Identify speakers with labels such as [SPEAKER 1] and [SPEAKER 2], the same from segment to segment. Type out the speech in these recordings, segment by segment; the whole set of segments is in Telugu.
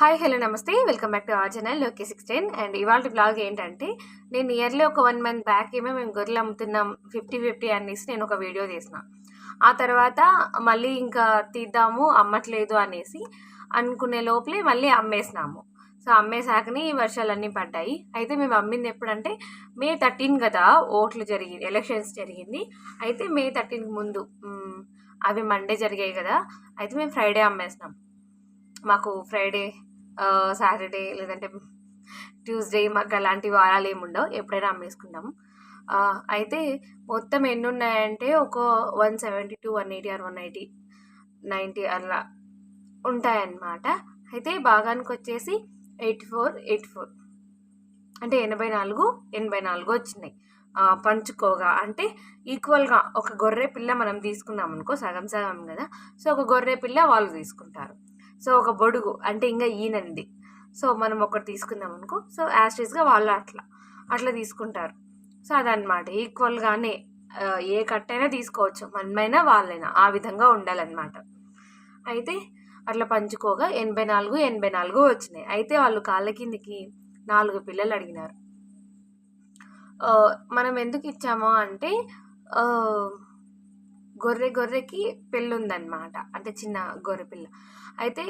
[SPEAKER 1] Hi hello namaste. Welcome back to our channel okay sixteen. And ఇవాళ బ్లాగ్ ఏంటంటే నేను ఇయర్లీ ఒక వన్ మంత్ బ్యాక్ ఏమో మేము గొర్రెలు అమ్ముతున్నాం ఫిఫ్టీ ఫిఫ్టీ అనేసి నేను ఒక వీడియో చేసిన. ఆ తర్వాత మళ్ళీ ఇంకా తీద్దాము అమ్మట్లేదు అనేసి అనుకునే లోపలే మళ్ళీ అమ్మేసినాము. సో అమ్మేశాకని వర్షాలన్నీ పడ్డాయి. అయితే మేము అమ్మింది ఎప్పుడంటే మే థర్టీన్ కదా ఓట్లు జరిగింది ఎలక్షన్స్ జరిగింది. అయితే మే థర్టీన్కి ముందు అవి మండే జరిగాయి కదా. అయితే మేము ఫ్రైడే అమ్మేసినాం. మాకు ఫ్రైడే సాటర్డే లేదంటే ట్యూస్డే మాకు అలాంటి వారాలు ఏమి ఉండవు. ఎప్పుడైనా అమ్మేసుకుంటాము అయితే మొత్తం ఎన్ని ఉన్నాయంటే ఒక one seventy two one eighty or one eighty ninety అలా ఉంటాయన్నమాట. అయితే భాగానికి వచ్చేసి ఎయిట్ ఫోర్ ఎయిట్ ఫోర్. అంటే ఎనభై నాలుగు ఎనభై నాలుగు వచ్చినాయి. పంచుకోగా. అంటే ఈక్వల్గా ఒక గొర్రె పిల్ల మనం తీసుకున్నాం అనుకో సగం సగం కదా. సో ఒక గొర్రె పిల్ల వాళ్ళు తీసుకుంటారు. సో ఒక బొడుగు అంటే ఇంకా ఈనంది సో మనం ఒకటి తీసుకుందాం అనుకో సో యాస్టేజ్గా వాళ్ళు అట్లా అట్లా తీసుకుంటారు. సో అదనమాట ఈక్వల్గానే ఆ, ఏ కట్టైనా తీసుకోవచ్చు మనమైనా వాళ్ళైనా ఆ విధంగా ఉండాలన్నమాట. అయితే అట్లా పంచుకోగా ఎనభై నాలుగు ఎనభై నాలుగు వచ్చినాయి. అయితే వాళ్ళు కాళ్ళ కిందికి నాలుగు పిల్లలు అడిగినారు. మనం ఎందుకు ఇచ్చాము అంటే గొర్రె గొర్రెకి పిల్ల ఉందన్నమాట అంటే చిన్న గొర్రె పిల్ల. అయితే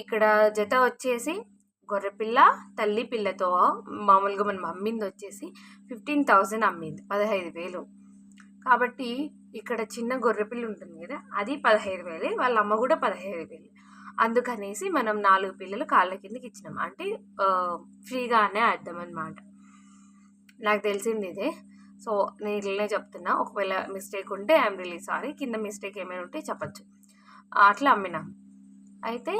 [SPEAKER 1] ఇక్కడ జత వచ్చేసి గొర్రె పిల్ల తల్లి పిల్లతో మామూలుగా మనం అమ్మింది వచ్చేసి ఫిఫ్టీన్ థౌజండ్ అమ్మింది పదహైదు వేలు. కాబట్టి ఇక్కడ చిన్న గొర్రె పిల్ల ఉంటుంది కదా అది పదహైదు వేలే వాళ్ళ అమ్మ కూడా పదహైదు వేలు. అందుకనేసి మనం నాలుగు పిల్లలు కాళ్ళ కిందకి ఇచ్చినాం. అంటే ఫ్రీగానే అర్థం అనమాట నాకు తెలిసింది ఇదే. సో నేను ఇట్లనే చెప్తున్నా. ఒకవేళ మిస్టేక్ ఉంటే ఐఎమ్ రియలీ సారీ కింద మిస్టేక్ ఏమైనా ఉంటే చెప్పచ్చు. అట్లా అమ్మినా. అయితే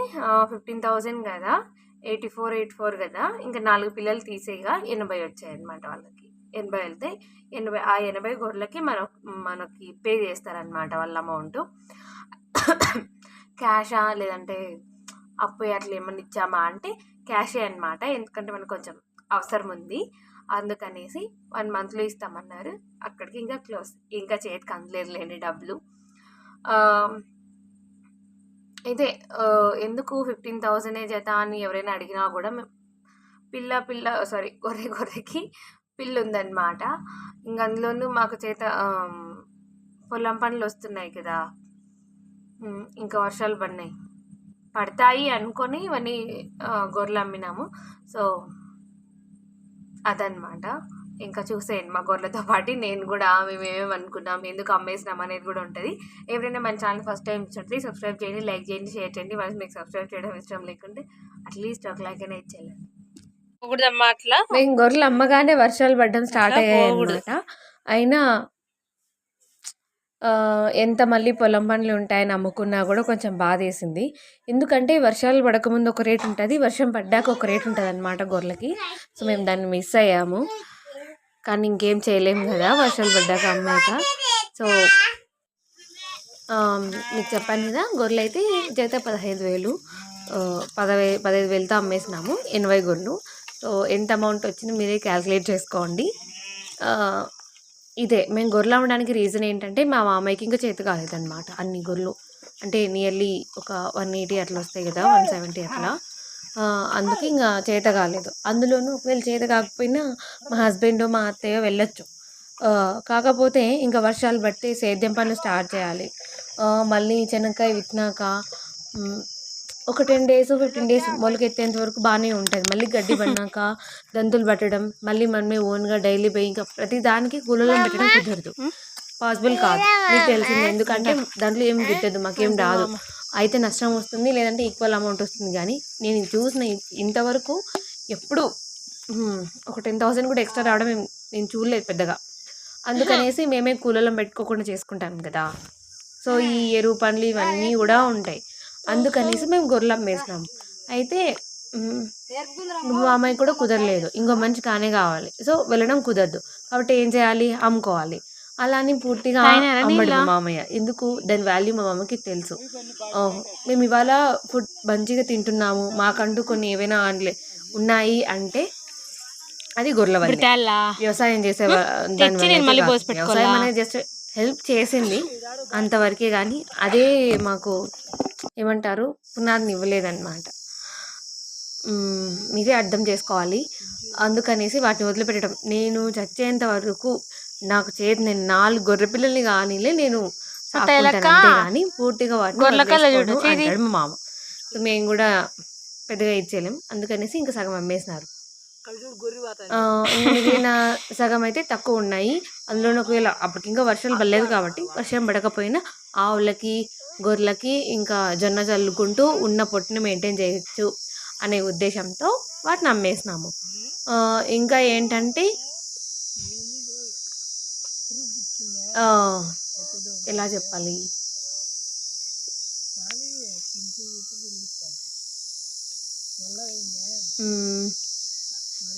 [SPEAKER 1] ఫిఫ్టీన్ థౌజండ్ కదా. ఎయిటీ ఫోర్ ఎయిట్ ఫోర్ కదా. ఇంకా నాలుగు పిల్లలు తీసేయగా ఎనభై వచ్చాయి అనమాట వాళ్ళకి. ఎనభై వెళ్తే ఎనభై ఆ ఎనభై గొర్రెలకి మన మనకి పే చేస్తారనమాట వాళ్ళ అమౌంట్ క్యాషా లేదంటే అప్పు అట్లా ఏమన్నా ఇచ్చామా అంటే క్యాషే అనమాట ఎందుకంటే మనకు కొంచెం అవసరం ఉంది. అందుకనేసి వన్ మంత్లో ఇస్తామన్నారు. అక్కడికి ఇంకా క్లోజ్. ఇంకా చేతికి అందలేదు లేని డబ్బులు అయితే ఇదే ఎందుకు ఫిఫ్టీన్ థౌజండే జత అని ఎవరైనా అడిగినా కూడా మేము పిల్ల పిల్ల సారీ గొర్రె గొర్రెకి పిల్లుందనమాట ఉందన్నమాట ఇంక అందులోనూ మాకు చేత పొలం పనులు వస్తున్నాయి కదా. ఇంకా వర్షాలు పడినాయి. పడతాయి అనుకొని ఇవన్నీ గొర్రెలు అమ్మినాము. సో అదనమాట ఇంకా చూసేయండి మా గొర్రెలతో పాటు నేను కూడా మేము ఏమేమి అనుకున్నాం ఎందుకు అమ్మేసినాం అనేది కూడా ఉంటుంది. ఎవరైనా మన ఛానల్ ఫస్ట్ టైం ఇచ్చినట్లయితే సబ్స్క్రైబ్ చేయండి లైక్ చేయండి షేర్ చేయండి. వాళ్ళు మీకు సబ్స్క్రైబ్ చేయడం ఇష్టం లేకుంటే అట్లీస్ట్ ఒక లైక్ అయినా ఇచ్చేయాలి మేము గొర్రెలు అమ్మగానే వర్షాలు పడడం స్టార్ట్ అయ్యాయి. అనమాట అయినా ఎంత మళ్ళీ పొలం పనులు ఉంటాయని అమ్ముకున్నా కూడా కొంచెం బాధేసింది. ఎందుకంటే వర్షాలు పడకముందు ఒక రేట్ ఉంటుంది వర్షం పడ్డాక ఒక రేట్ ఉంటుంది అనమాట గొర్రెలకి. సో మేము దాన్ని మిస్ అయ్యాము. కానీ ఇంకేం చేయలేము కదా వర్షాలు పడ్డాక అమ్మాక. సో మీకు చెప్పాను కదా గొర్రెలు అయితే జత పదహైదు వేలు ఆ, పదవై పదహైదు వేలతో అమ్మేసినాము ఎనభై గొర్రెలు. సో ఎంత అమౌంట్ వచ్చిందో మీరే క్యాల్కులేట్ చేసుకోండి. ఇదే మేము గొర్రెలు అమ్మడానికి రీజన్ ఏంటంటే మా మామయ్యకి ఇంకా చేతి కాలేదన్నమాట అన్ని గొర్రెలు. అంటే నియర్లీ ఒక వన్ ఎయిటీ అట్లా వస్తాయి కదా వన్ సెవెంటీ అట్లా. అందుకే ఇంకా చేత కాలేదు. అందులోనూ ఒకవేళ చేత కాకపోయినా మా హస్బెండ్ మా అత్తయ్య వెళ్ళొచ్చు. కాకపోతే ఇంకా వర్షాలు బట్టి సేద్యం పనులు స్టార్ట్ చేయాలి. మళ్ళీ చెనక్కాయ విత్తినాక ఒక టెన్ డేస్ ఫిఫ్టీన్ డేస్ మొలకెత్తేంత వరకు బాగానే ఉంటుంది. మళ్ళీ గడ్డి పడినాక దంతులు పట్టడం మళ్ళీ మనమే ఓన్గా డైలీ పోయి ఇంకా ప్రతి దానికి కూలలో పెట్టడం కుదరదు. పాసిబుల్ కాదు. మీకు తెలిసింది ఎందుకంటే దాంట్లో ఏం గిట్టదు మాకేం రాదు. అయితే నష్టం వస్తుంది లేదంటే ఈక్వల్ అమౌంట్ వస్తుంది. కానీ నేను చూసిన ఇంతవరకు ఎప్పుడు ఒక టెన్ థౌసండ్ కూడా ఎక్స్ట్రా రావడం నేను చూడలేదు పెద్దగా. అందుకనేసి మేమే కూలలో పెట్టుకోకుండా చేసుకుంటాం కదా. సో ఈ ఎరువు పనులు ఇవన్నీ కూడా ఉంటాయి. అందుకనేసి మేము గొర్రెలు అమ్మేసినాం అయితే మ్, మా అమ్మాయి కూడా కుదరలేదు. ఇంకో మంచి కానే కావాలి. సో వెళ్ళడం కుదరదు. కాబట్టి ఏం చేయాలి? అమ్ముకోవాలి. అలా అని పూర్తిగా అమ్మడు మా మామయ్య. ఎందుకు? దాని వాల్యూ మా మామకి తెలుసు. మేము ఇవాళ ఫుడ్ మంచిగా తింటున్నాము. మాకంటూ కొన్ని ఏవైనా అనలే ఉన్నాయి అంటే అది గొర్రెల వ్యవసాయం చేసే? వ్యవసాయం అనేది జస్ట్ హెల్ప్ చేసింది అంతవరకే కానీ అదే మాకు ఏమంటారు పునాదిని ఇవ్వలేదన్నమాట. మీరే అర్థం చేసుకోవాలి. అందుకనేసి వాటిని వదిలిపెట్టడం. నేను చచ్చేంత వరకు నాకు చేతి నేను నాలుగు గొర్రె పిల్లల్ని కానీలే నేను కానీ పూర్తిగా వాటిని మామ. మేము కూడా పెద్దగా ఇచ్చేయలేం అందుకనేసి ఇంకా సగం అమ్మేసినారు. మిగిలిన సగం అయితే తక్కువ ఉన్నాయి. అందులో ఒకవేళ అప్పటికి ఇంకా వర్షాలు పడలేదు కాబట్టి వర్షం పడకపోయినా ఆవులకి గొర్రెలకి ఇంకా జొన్న చల్లుకుంటూ ఉన్న పొట్టుని మెయింటైన్ చేయొచ్చు అనే ఉద్దేశంతో వాటిని అమ్మేసినాము. ఇంకా ఏంటంటే ఎలా చెప్పాలి.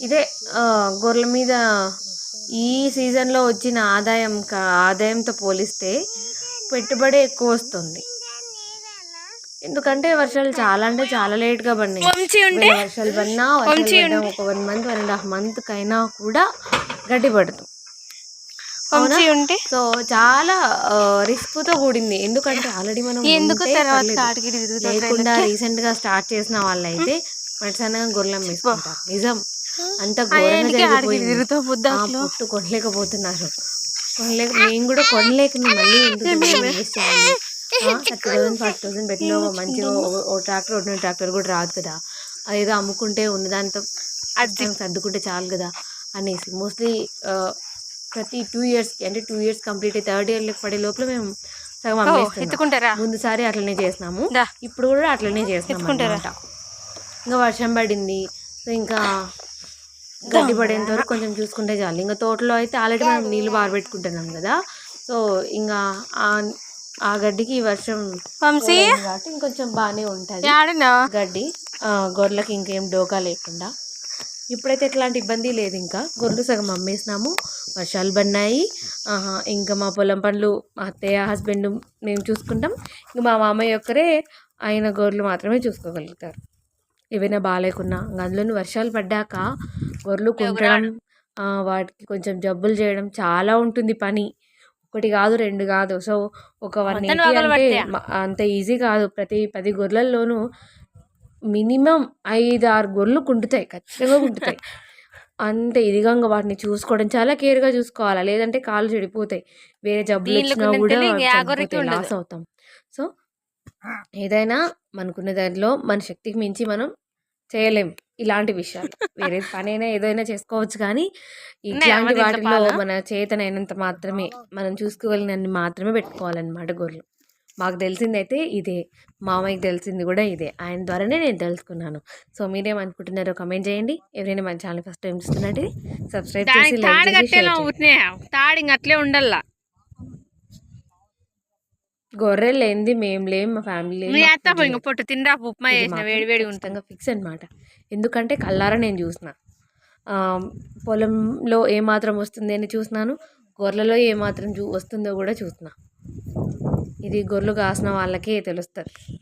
[SPEAKER 1] ఇదే గొర్రెల మీద ఈ సీజన్లో వచ్చిన ఆదాయం ఆదాయంతో పోలిస్తే పెట్టుబడి ఎక్కువ వస్తుంది. ఎందుకంటే వర్షాలు చాలా అంటే చాలా లేట్గా పడినాయి. వర్షాలు పడినా వర్షాలు ఒక one month one and half month కైనా కూడా గడ్డి పడదు.
[SPEAKER 2] ఉంటే
[SPEAKER 1] సో చాలా రిస్క్తో కూడింది. ఎందుకంటే ఆల్రెడీ మనం
[SPEAKER 2] ఎందుకు
[SPEAKER 1] లేకుండా రీసెంట్గా స్టార్ట్ చేసిన వాళ్ళైతే మట్సనగా గొర్రెలం వేసుకుంటారు. నిజం. అంత
[SPEAKER 2] తిరుగుతూ
[SPEAKER 1] పుట్టు కొనలేకపోతున్నారు. కొనలేక మేము కూడా కొనలేక మళ్ళీ థర్టీ థౌసండ్ ఫార్టీ మంచిగా ఓ- ట్రాక్టర్ ఒకటి ట్రాక్టర్ కూడా రాదు కదా. అదేదో అమ్ముకుంటే ఉన్నదాంతో
[SPEAKER 2] అది.
[SPEAKER 1] మనం సర్దుకుంటే చాలు కదా అనేసి. మోస్ట్లీ ప్రతి టూ ఇయర్స్కి అంటే టూ ఇయర్స్ కంప్లీట్ అయ్యి థర్డ్ ఇయర్కి పడే లోపల మేము సగం
[SPEAKER 2] ఎత్తుకుంటారా?
[SPEAKER 1] ముందుసారి అట్లనే చేసినాము. ఇప్పుడు కూడా అట్లనే? అన్నమాట ఇంకా వర్షం పడింది. సో ఇంకా గడ్డి పడేంత వరకు కొంచెం చూసుకుంటే చాలు. ఇంకా తోటలో అయితే ఆల్రెడీ మనం నీళ్ళు బారబెట్టుకుంటున్నాం కదా. సో ఇంకా ఆ గడ్డికి ఈ వర్షం కాబట్టి ఇంకొంచెం బాగానే ఉంటుంది. గడ్డి ఆ, గొర్రెలకి ఇంకేం డోకా లేకుండా. ఇప్పుడైతే ఎట్లాంటి ఇబ్బంది లేదు ఇంకా. గొర్రెలు సగం అమ్మేసినాము వర్షాలు పడినాయి. ఇంకా మా పొలం పనులు మా అత్తయ్య హస్బెండ్ మేము చూసుకుంటాం. ఇంకా మా మామయ్య ఒక్కరే ఆయన గొర్రెలు మాత్రమే చూసుకోగలుగుతారు. ఏవైనా బాగాలేకున్నా అందులోని వర్షాలు పడ్డాక గొర్రెలు కుంటడం వాటికి కొంచెం జబ్బులు చేయడం చాలా ఉంటుంది పని. ఒకటి కాదు రెండు కాదు. సో ఒక వన్ ఎయిటీ అంటే అంత ఈజీ కాదు. ప్రతి పది గొర్రెల్లోనూ మినిమం ఐదు ఆరు గొర్రెలు కుంటుతాయి. ఖచ్చితంగా కుంటుతాయి. అంత ఇదిగా వాటిని చూసుకోవడం చాలా కేర్గా చూసుకోవాలా? లేదంటే కాళ్ళు చెడిపోతాయి. వేరే జబ్బులు వచ్చినా కూడా. లాస్ అవుతాం. సో ఏదైనా మనకున్న దాంట్లో మన శక్తికి మించి మనం చేయలేం ఇలాంటి విషయాలు. వేరే పనైనా ఏదైనా చేసుకోవచ్చు కానీ ఇట్లాంటి వాటిలో? మన చేతనైనంత మాత్రమే మనం చూసుకోగలిగినన్ని మాత్రమే పెట్టుకోవాలన్నమాట గొర్రెలు. మాకు తెలిసిందైతే ఇదే. మామయ్యకి తెలిసింది కూడా ఇదే. ఆయన ద్వారానే నేను తెలుసుకున్నాను. సో మీరేమనుకుంటున్నారో కమెంట్ చేయండి. ఎవరైనా మన ఛానల్ ఫస్ట్ టైం చూస్తున్నట్టు సబ్స్క్రైబ్ చేసి
[SPEAKER 2] తాడు అట్లే ఉండల్లా?
[SPEAKER 1] గొర్రెలు లేనిది మేము లేం మా ఫ్యామిలీ
[SPEAKER 2] పొట్టు తిండా ఉప్మా చేసిన వేడి వేడి ఉంటుంది.
[SPEAKER 1] ఫిక్స్ అన్నమాట. ఎందుకంటే కల్లారా నేను చూసిన. పొలంలో ఏమాత్రం వస్తుంది అని చూసినాను. గొర్రెలలో ఏమాత్రం చూ వస్తుందో కూడా చూసిన. ఇది గొర్రెలు కాసిన వాళ్ళకే తెలుస్తుంది.